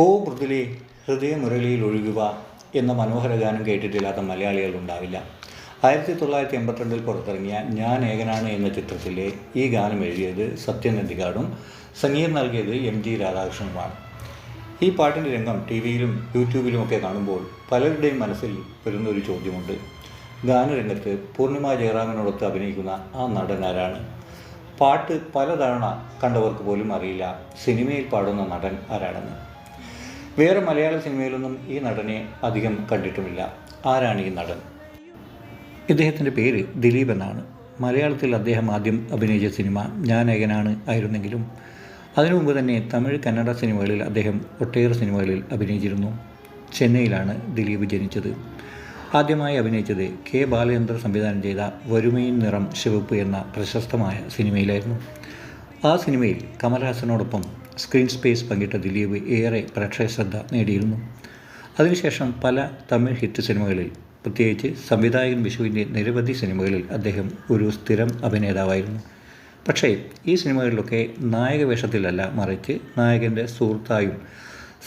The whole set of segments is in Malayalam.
ഓ മൃദുലേ ഹൃദയമുരളിയിൽ ഒഴുകുക എന്ന മനോഹര ഗാനം കേട്ടിട്ടില്ലാത്ത മലയാളികൾ ഉണ്ടാവില്ല ആയിരത്തി തൊള്ളായിരത്തി എൺപത്തിരണ്ടിൽ പുറത്തിറങ്ങിയ ഞാൻ ഏകനാണ് എന്ന ചിത്രത്തിലെ ഈ ഗാനം എഴുതിയത് സത്യനന്ദികാടും സംഗീതം നൽകിയത് എം ജി രാധാകൃഷ്ണനുമാണ്. ഈ പാട്ടിന്റെ രംഗം ടി വിയിലും യൂട്യൂബിലുമൊക്കെ കാണുമ്പോൾ പലരുടെയും മനസ്സിൽ വരുന്ന ഒരു ചോദ്യമുണ്ട്. ഗാനരംഗത്ത് പൂർണിമ ജയറാമിനോടൊത്ത് അഭിനയിക്കുന്ന ആ നടൻ ആരാണ്? പാട്ട് പലതവണ കണ്ടവർക്ക് പോലും അറിയില്ല. സിനിമയിൽ പാടുന്ന നടൻ ആരാണെന്ന്. വേറെ മലയാള സിനിമയിലൊന്നും ഈ നടനെ അധികം കണ്ടിട്ടുമില്ല. ആരാണ് ഈ നടൻ? ഇദ്ദേഹത്തിന്റെ പേര് ദിലീപ് എന്നാണ്. മലയാളത്തിൽ അദ്ദേഹം ആദ്യം അഭിനയിച്ച സിനിമ ഞാൻ ഏകനാണ് ആയിരുന്നെങ്കിലും അതിനു മുമ്പ് തന്നെ തമിഴ് കന്നഡ സിനിമകളിൽ അദ്ദേഹം ഒട്ടേറെ സിനിമകളിൽ അഭിനയിച്ചിരുന്നു. ചെന്നൈയിലാണ് ദിലീപ് ജനിച്ചത്. ആദ്യമായി അഭിനയിച്ചത് കെ ബാലചന്ദ്ര സംവിധാനം ചെയ്ത വരുമയിൻ നിറം ശിവപ്പ് എന്ന പ്രശസ്തമായ സിനിമയിലായിരുന്നു. ആ സിനിമയിൽ കമൽഹാസനോടൊപ്പം സ്ക്രീൻ സ്പേസ് പങ്കിട്ട ദിലീപ് ഏറെ പ്രേക്ഷക ശ്രദ്ധ നേടിയിരുന്നു. അതിനുശേഷം പല തമിഴ് ഹിറ്റ് സിനിമകളിൽ പ്രത്യേകിച്ച് സംവിധായകൻ വിഷുവിന്റെ നിരവധി സിനിമകളിൽ അദ്ദേഹം ഒരു സ്ഥിരം അഭിനേതാവായിരുന്നു. പക്ഷേ ഈ സിനിമകളിലൊക്കെ നായക വേഷത്തിലല്ല മറിച്ച് നായകന്റെ സുഹൃത്തായും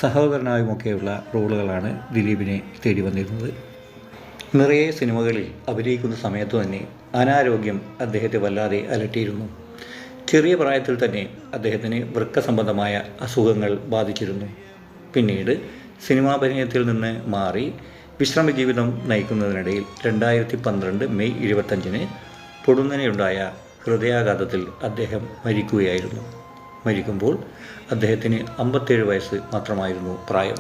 സഹോദരനായുമൊക്കെയുള്ള റോളുകളാണ് ദിലീപിനെ തേടി വന്നിരുന്നത്. നിറയെ സിനിമകളിൽ അഭിനയിക്കുന്ന സമയത്ത് തന്നെ അനാരോഗ്യം അദ്ദേഹത്തെ വല്ലാതെ അലട്ടിയിരുന്നു. ചെറിയ പ്രായത്തിൽ തന്നെ അദ്ദേഹത്തിന് വൃക്ക സംബന്ധമായ അസുഖങ്ങൾ ബാധിച്ചിരുന്നു. പിന്നീട് സിനിമാഭിനയത്തിൽ നിന്ന് മാറി വിശ്രമ ജീവിതം നയിക്കുന്നതിനിടയിൽ രണ്ടായിരത്തി പന്ത്രണ്ട് മെയ് ഇരുപത്തഞ്ചിന് പൊടുന്നനെയുണ്ടായ ഹൃദയാഘാതത്തിൽ അദ്ദേഹം മരിക്കുകയായിരുന്നു. മരിക്കുമ്പോൾ അദ്ദേഹത്തിന് അമ്പത്തേഴ് വയസ്സ് മാത്രമായിരുന്നു പ്രായം.